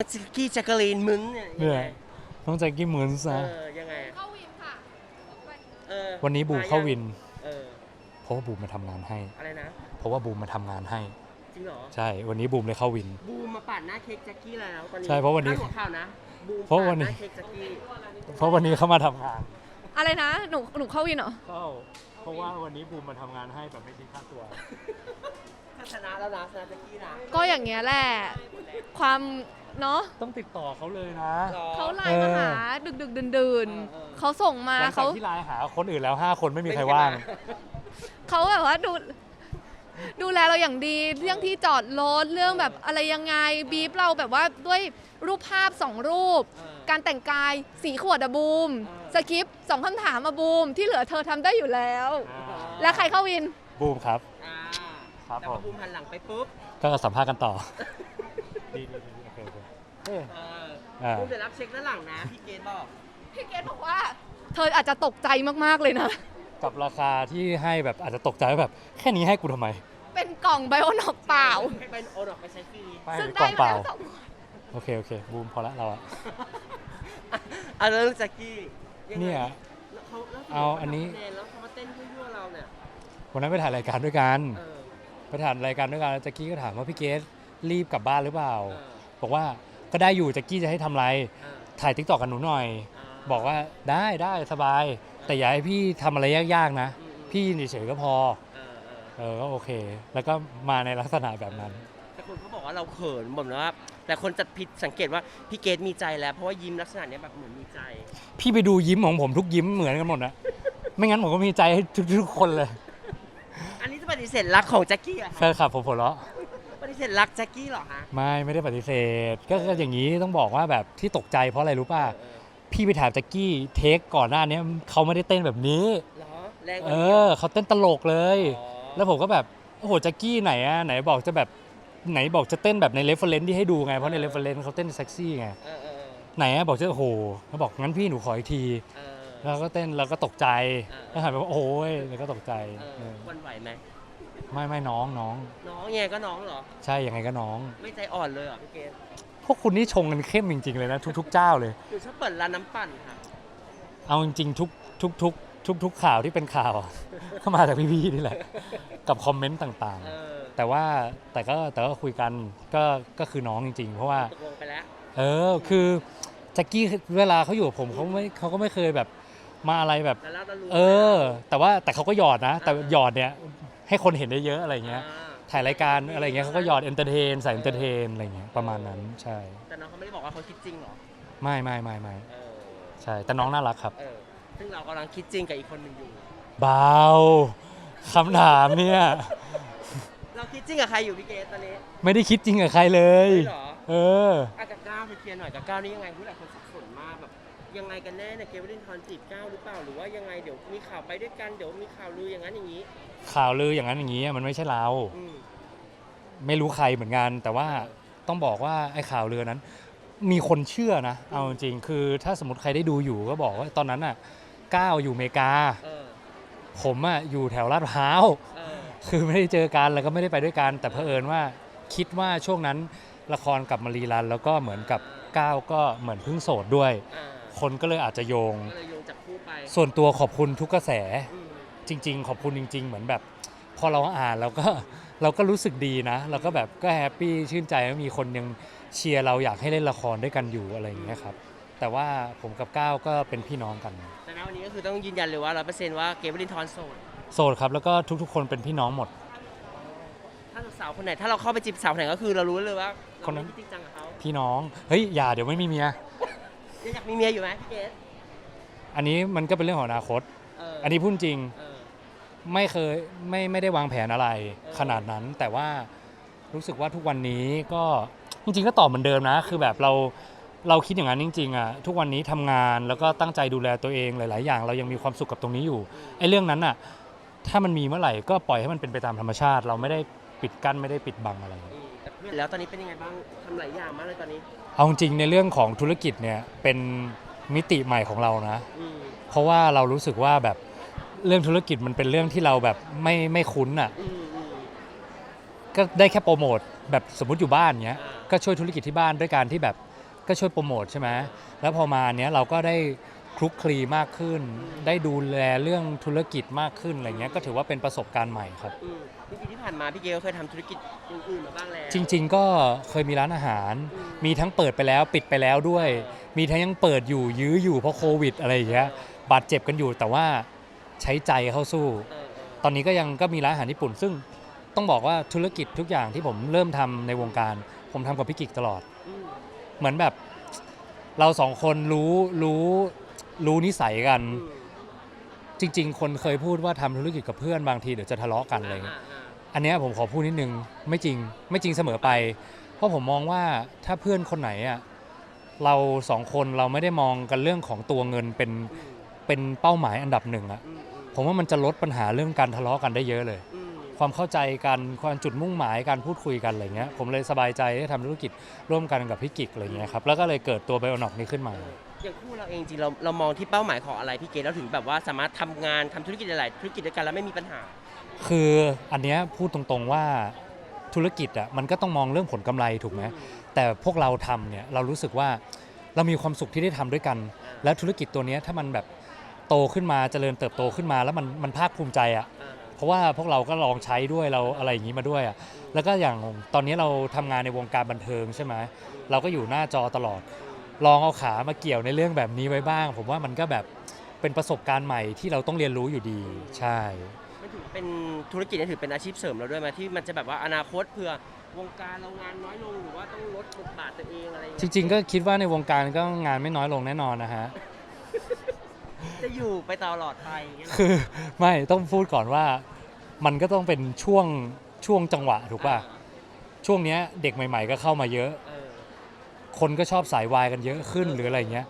จิกกี้แจ็คเกอรีนมึงเนี่ยเนี่ยน้องแจ็คกี้เหมือนเอซะอยังไงอะเข้าวินค่ะเออวันนี้บูมเข้าวิน เออเพราะว่าบูมมาทำงานให้ อะไรนะ เพราะว่าบูมมาทำงานให้ จริงเหรอ ใช่ วันนี้บูมเลยเข้าวิน บูมมาปาดหน้าเค้กแจ็คกี้แล้วตอนนี้ใช่เพราะวันนี้พดหัข่าวนะบูมเพราะปาดวันนี้หน้าเค้กแจ็คกี้เพราะวันนี้เขามาทำงาน อะไรนะ หนูหนูเข้าวินเหรอ เข้า เพราะว่าวันนี้บูมมาทำงานให้แบบไม่คิดค่าตัวถ้าชนะแล้วนะชนะแจ็คกี้นะก็อย่างเงี้ยแหละ ความ เนาะต้องติดต่อเขาเลยนะหรอเขาไลน์มาหาดึกดึกดื่นดื่นเออเออ เขาส่งมาหลังจาเขากที่ไลน์หาคนอื่นแล้ว 5 คนไม่มีใครว่าง เขาแบบว่าดูดูแลเราอย่างดีเรื่องที่จอดรถเรื่องแบบอะไรยังไงบีบเราแบบว่าด้วยรูปภาพสองรูป เออ การแต่งกายสีขวดอะบูมเออสคริปต์สองคำถามอะบูม ที่เหลือเธอทำได้อยู่แล้วอ่าแล้วใครเข้าวิน บูมครับ อ่าครับแต่พอผมบูมหันหลังไปปุ๊บ ก็สัมภาษณ์กันต่อ ดีดีดี โอเคโอเคเอ้ยเอออ่าบูมจะรับเช็คด้านหลังนะพี่เกดบอกพี่เกดบอกว่า เธออาจจะตกใจมากๆเลยนะ กับราคาที่ให้แบบอาจจะตกใจว่าแบบ แค่นี้ให้กูทำไม เป็นกล่องไบโอนอกเปล่าให้เป็นโอนออกไปใช้ฟรีไปซึ่งกล่ได้องเปมาล่า แล้วสองโอเคโอเค บูมพอละเราอะอะแล้วเรื่องแจ็คกี้งไงเนี่ย แล้วเขาแล้วเอาอันนี้เขาทำคะแแล้วเขามาเต้นยั่วๆเราเนี่ยวันนั้นไปถ่ายรายการด้วยกัน เออไปถ่ายรายการด้วยกันแล้วแจ็คกี้ก็ถามว่าพี่เกสรีบกลับบ้านหรือเปล่า เออบอกว่า ก็ได้อยู่แจ็คกี้จะให้ทำอะไรเออถ่ายทิกตอกกับหนูหน่อยเบอกว่าได้ได้สบาย แต่อย่าให้พี่ทำอะไรยากๆนะอืมอืมพี่เฉยๆก็พอเออเออเออก็โอเค แล้วก็มาในลักษณะแบบนั้น แต่คนเขาบอกว่าเราเขินบ่นว่าแต่คนจะผิดสังเกตว่าพี่เกดมีใจแล้ว เพราะว่ายิ้มลักษณะเนี้ยแบบเหมือนมีใจพี่ไปดูยิ้มของผมทุกยิ้มเหมือนกันหมดนะ ไม่งั้นผมก็มีใจให้ทุกๆคนเลย อันนี้จะปฏิเสธรักของแจ็คกี้เหรอแฟนคลับผมหัวเราะปฏิ เสธรักแจ็คกี้เหรอฮะไม่ไม่ได้ปฏิเสธ ก็คืออย่างนี้ต้องบอกว่าแบบที่ตกใจเพราะอะไรรู้ป่ะ เออพี่ไปถามแจ็คกี้เทคก่อนหน้านี้เขาไม่ได้เต้นแบบนี้ เหรอแรงกเอว่านี้อเขาเต้นตลกเลยอ๋อแล้วผมก็แบบโอ้โหแจ็คกี้ไหนอะไหนบอกจะแบบไหนบอกจะเต้นแบบในเรฟเฟรนซ์ที่ให้ดูไงเพราะในเรฟเฟรนซ์เขาเต้นเซ็กซี่ไงเออเออไหนอะบอกจะโอ้โหเขาบอกงั้นพี่หนูขออีกทีเออ แล้วก็เต้นแล้วก็ตกใจเออ แล้วหันไปว่าโอ้ยแล้วก็ตกใจเออเออวันไหวไหม ไม่ไม่น้องน้อง น้องยังไงก็น้องเหรอ ใช่ยังไงก็น้อง ไม่ใจอ่อนเลยเหรอพี่เกดพวกคุณนี่ชงกันเข้มจริง ๆ เลยนะ ทุกๆเจ้าเลย หนูชอบเปิดร้านน้ำปั่นค่ะ เอาจริงๆทุกทุกทุกทุกทุกข่าวที่เป็นข่าวก็มาจากพี่ๆนี่แหละ กับคอมเมนต์ต่างเออๆ แต่ว่าแต่ก็แต่ก็คุยกันก็ก็คือน้องจริง ๆ เพราะว่า ตกลงไปแล้ว เออคือแจ็คกี้เวลาเขาอยู่กับผมเขาไม่เขาก็ไม่เคยแบบมาอะไรแบบแต่แล้วตะลุเออ แต่ว่าแต่เขาก็หยอดนะ แต่หยอดเนี่ย ให้คนเห็นได้เยอะอะไรเงี้ยอ่าถ่ายรายการอะไรเงี้ยเขาก็หยอดเอนเตอร์เทนใส่เอนเตอร์เทนอะไรเงี้ยประมาณนั้นใช่ แต่น้องเขาไม่ได้บอกว่าเขาคิดจริงเหรอ ไม่ไม่ไม่ไม่เออใช่แต่น้องน่ารักครับ เออซึ่งเรากำลังคิดจริงกับอีกคนหนึ่งอยู่ เบาคำถามเนี่ย เราคิดจริงกับใครอยู่พี่เกสตอนนี้ไม่ได้คิดจริงกับใครเลยเหรอเออ อากับก้าวไปเคลียร์หน่อยกับก้าวนี่ยังไงผู้หลายคนสับสนมากแบบ ยังไงกันแน่เนี่ยเกวลินทอนจีบก้าวหรือเปล่า หรือว่ายังไงเดี๋ยวมีข่าวไปด้วยกันเดี๋ยวมีข่าวลืออย่างนั้นอย่างนี้ข่าวลืออย่างนั้นอย่างนี้มันไม่ใช่เรา อืมไม่รู้ใครเหมือนกัน แต่ว่าต้องบอกว่าไอ้ข่าวลือนั้น มีคนเชื่อนะ เอาจริงๆคือถ้าสมมติใครได้ดูอยู่ก็บอกว่าตอนนั้นน่ะก้าวอยู่อเมริกา เออผมอะอยู่แถวลาดพร้าว เออคือไม่ได้เจอกันแล้วก็ไม่ได้ไปด้วยกัน แต่เผอิญว่าคิดว่าช่วงนั้นละครกลับมารีรัน แล้วก็เหมือนกับก้าวก็เหมือนเพิ่งโสดด้วย อ่า คนก็เลยอาจจะโยง ก็เลยโยงจับคู่ไปส่วนตัวขอบคุณทุกกระแส อืมจริง ๆ ขอบคุณจริง ๆ เหมือนแบบ พอเราอ่านเราก็ เราก็รู้สึกดีนะเราก็แบบก็แฮปปี้ชื่นใจว่ามีคนยังเชียร์เราอยากให้เล่นละครด้วยกันอยู่อะไรอย่างเงี้ยครับแต่ว่าผมกับก้าวก็เป็นพี่น้องกัน แต่ณวันนี้ก็คือต้องยืนยันเลยว่าร้อยเปอร์เซ็นต์ว่าเกวลินทอนโสดโสดครับแล้วก็ทุกๆ คนเป็นพี่น้องหมด ถ้าสาวคนไหน ถ้าเราเข้าไปจีบสาวคนไหนก็คือเรารู้เลยว่าเราคนนั้นไม่จริงจังกับเขาพี่น้องเฮ้ยอย่าเดี๋ยวไม่มีเมีย ยังอยากมีเมียอยู่ไหมพี่เกสอันนี้มันก็เป็นเรื่องของอนาคตเอออันนี้พูดจริงเออ ไม่เคยไม่ไม่ได้วางแผนอะไรเออ ขนาดนั้น แต่ว่ารู้สึกว่าทุกวันนี้ก็จริง ๆ ก็ตอบเหมือนเดิมนะ คือแบบเราเราคิดอย่างนั้นจริง ๆอะทุกวันนี้ทำงานแล้วก็ตั้งใจดูแลตัวเองหลาย ๆ อย่าง เรายังมีความสุขกับตรงนี้อยู่ไอ้เรื่องนั้นอะถ้ามันมีเมื่อไหร่ก็ปล่อยให้มันเป็นไปตามธรรมชาติ เราไม่ได้ปิดกั้นไม่ได้ปิดบังอะไร อืม แต่เพื่อนแล้วตอนนี้เป็นยังไงบ้างทำหลายอย่างมากเลยตอนนี้ เอาจริงๆในเรื่องของธุรกิจเนี่ยเป็นมิติใหม่ของเรานะ อืมเพราะว่าเรารู้สึกว่าแบบเรื่องธุรกิจมันเป็นเรื่องที่เราแบบไม่ไม่คุ้นอะ อืมอืม ก็ได้แค่โปรโมทแบบสมมติอยู่บ้านเงี้ยอ่า ก็ช่วยธุรกิจที่บ้านด้วยการที่แบบก็ช่วยโปรโมทใช่ไหมแล้วพอมาเนี้ยเราก็ได้ คลุกคลีมากขึ้น ได้ดูแลเรื่องธุรกิจมากขึ้นอะไรเงี้ยก็ถือว่าเป็นประสบการณ์ใหม่ครับ อืมจริงๆที่ผ่านมาพี่เกลเคยทำธุรกิจอย่างอื่นมาบ้างแล้ว จริง ๆ ก็เคยมีร้านอาหารอืมมีทั้งเปิดไปแล้วปิดไปแล้วด้วย มีทั้งยังเปิดอยู่ยื้ออยู่เพราะโควิดอะไรอย่างเงี้ยบาดเจ็บกันอยู่แต่ว่าใช้ใจเข้าสู้ เออเออตอนนี้ก็ยังก็มีร้านอาหารญี่ปุ่น ซึ่งต้องบอกว่าธุรกิจทุกอย่างที่ผมเริ่มทำในวงการ ผมทำกับพี่กิกตลอด อืมเหมือนแบบเราสองคนรู้รู้ รู้นิสัยกันอืมจริง ๆ คนเคยพูดว่าทำธุรกิจกับเพื่อนบางทีเดี๋ยวจะทะเลาะกันอะไรเงี้ยาาอันเนี้ยผมขอพูดนิดนึงไม่จริงไม่จริงเสมอไป เพราะผมมองว่าถ้าเพื่อนคนไหนอะเราสองคนเราไม่ได้มองกันเรื่องของตัวเงินเป็นอืมเป็นเป้าหมายอันดับหนึ่งอะอืมอืมผมว่ามันจะลดปัญหาเรื่องการทะเลาะกันได้เยอะเลยอืมความเข้าใจกันความจุดมุ่งหมายการพูดคุยกันอะไรเงี้ยผมเลยสบายใจที่ทำธุรกิจร่วมกันกับพี่กิกอะไรเงี้ยครับแล้วก็เลยเกิดตัวไบโอนอกนี้ขึ้นมา อย่างคู่เราเองจริงเราเรามองที่เป้าหมายของอะไรพี่เกดเราถึงแบบว่าสามารถทำงานทำธุรกิจหลายๆธุรกิจด้วยกันแล้วไม่มีปัญหา คืออันเนี้ยพูดตรงๆว่าธุรกิจอะมันก็ต้องมองเรื่องผลกำไรถูกไหมแต่พวกเราทำเนี่ยเรารู้สึกว่าเรามีความสุขที่ได้ทำด้วยกัน แล้วธุรกิจตัวเนี้ยถ้ามันแบบโตขึ้นมาเจริญเติบโตขึ้นมา แล้วมันมันภาคภูมิใจอะ อ่าเพราะว่าพวกเราก็ลองใช้ด้วยเราอะไรอย่างนี้มาด้วยอะแล้วก็อย่างตอนนี้เราทำงานในวงการบันเทิงใช่ไหมเราก็อยู่หน้าจอตลอด ลองเอาขามาเกี่ยวในเรื่องแบบนี้ไว้บ้าง ผมว่ามันก็แบบเป็นประสบการณ์ใหม่ที่เราต้องเรียนรู้อยู่ดีใช่ มันถือเป็นธุรกิจนี่ถือเป็นอาชีพเสริมเราด้วยไหมที่มันจะแบบว่าอนาคตเผื่อวงการเรางานน้อยลงหรือว่าต้องลดบทบาทตัวเองอะไรอย่างจเงี้ยริง ๆ ก็คิดว่าในวงการก็งานไม่น้อยลงแน่นอนนะฮะ จะอยู่ไปตลอดไปอย่างเงี้ยเหรอ คือไม่ต้องพูดก่อนว่ามันก็ต้องเป็นช่วงช่วงจังหวะถูกป่ะ ช่วงเนี้ยเด็กใหม่ ๆ ก็เข้ามาเยอะ เออ คนก็ชอบสายวายกันเยอะขึ้นหรืออะไรอย่างเงี้ย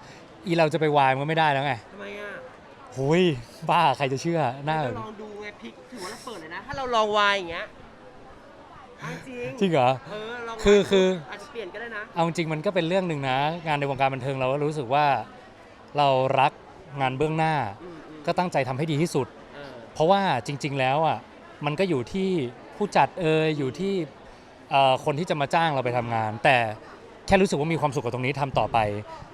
อีเราจะไปวายมันก็ไม่ได้แล้วไงทำไมอะหุยบ้าใครจะเชื่อหน้าก็ลองดูไงพลิกถือว่าเราเปิดเลยนะ ถ้าเราลองวายอย่างเงี้ยเอาจริงจริงเหรอเออลองคือวายคืออาจจะเปลี่ยนก็ได้นะเอาจริงมันก็เป็นเรื่องหนึ่งนะ งานในวงการบันเทิงเราก็รู้สึกว่า เรารักงานเบื้องหน้าอืมอืมก็ตั้งใจทำให้ดีที่สุดเออเพราะว่าจริง ๆ แล้วอะมันก็อยู่ที่ผู้จัดเอยอยู่ที่เอ่อคนที่จะมาจ้างเราไปทำงาน แต่ แค่รู้สึกว่ามีความสุขกับตรงนี้ทำต่อไป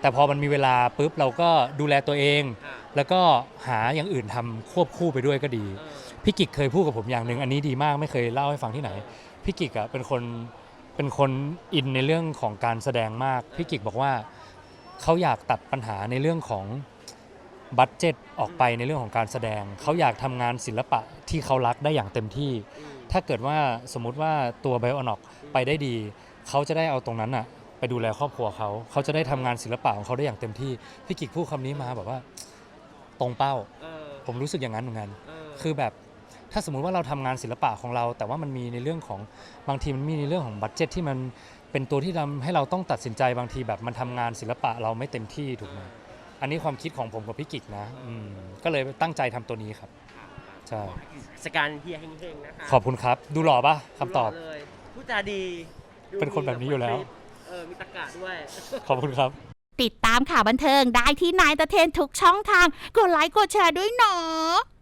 แต่พอมันมีเวลาปุ๊บเราก็ดูแลตัวเองค่ะแล้วก็หาอย่างอื่นทำควบคู่ไปด้วยก็ดีเออพี่กิกเคยพูดกับผมอย่างหนึ่งอันนี้ดีมากไม่เคยเล่าให้ฟังที่ไหนพี่กิกอะเป็นคนเป็นคนอินในเรื่องของการแสดงมากพี่กิกบอกว่าเขาอยากตัดปัญหาในเรื่องของบัตเจ็ตออกไปในเรื่องของการแสดง เขาอยากทำงานศิลปะที่เขารักได้อย่างเต็มที่อืมถ้าเกิดว่าสมมุติว่าตัวไบโอนอกไปได้ดี เขาจะได้เอาตรงนั้นอะ ไปดูแลครอบครัวเขา เขาจะได้ทำงานศิลปะของเขาได้อย่างเต็มที่ พี่กิกพูดคำนี้มาแบบว่า ตรงเป้า เออผมรู้สึกอย่างนั้นเหมือนกัน เออคือแบบถ้าสมมุติว่าเราทำงานศิลปะของเรา แต่ว่ามันมีในเรื่องของบางทีมันมีในเรื่องของบัตเจ็ตที่มันเป็นตัวที่ทำให้เราต้องตัดสินใจบางทีแบบมันทำงานศิลปะเราไม่เต็มที่ถูกไหมอันนี้ความคิดของผมกับพี่กิกนะอืมก็เลยตั้งใจทำตัวนี้ครับใช่สการเฮียเฮงๆนะคะขอบคุณครับ ดูหล่อปะคำตอบ ดูหล่เลยพูดจาดีดูเป็นคนแบบนี้อยู่แล้ว เออ มีตะกะด้วย ขอบคุณครับ ติดตามข่าวบันเทิงได้ที่นายตะเทนทุกช่องทาง กดไลค์กดแชร์ด้วยเนาะ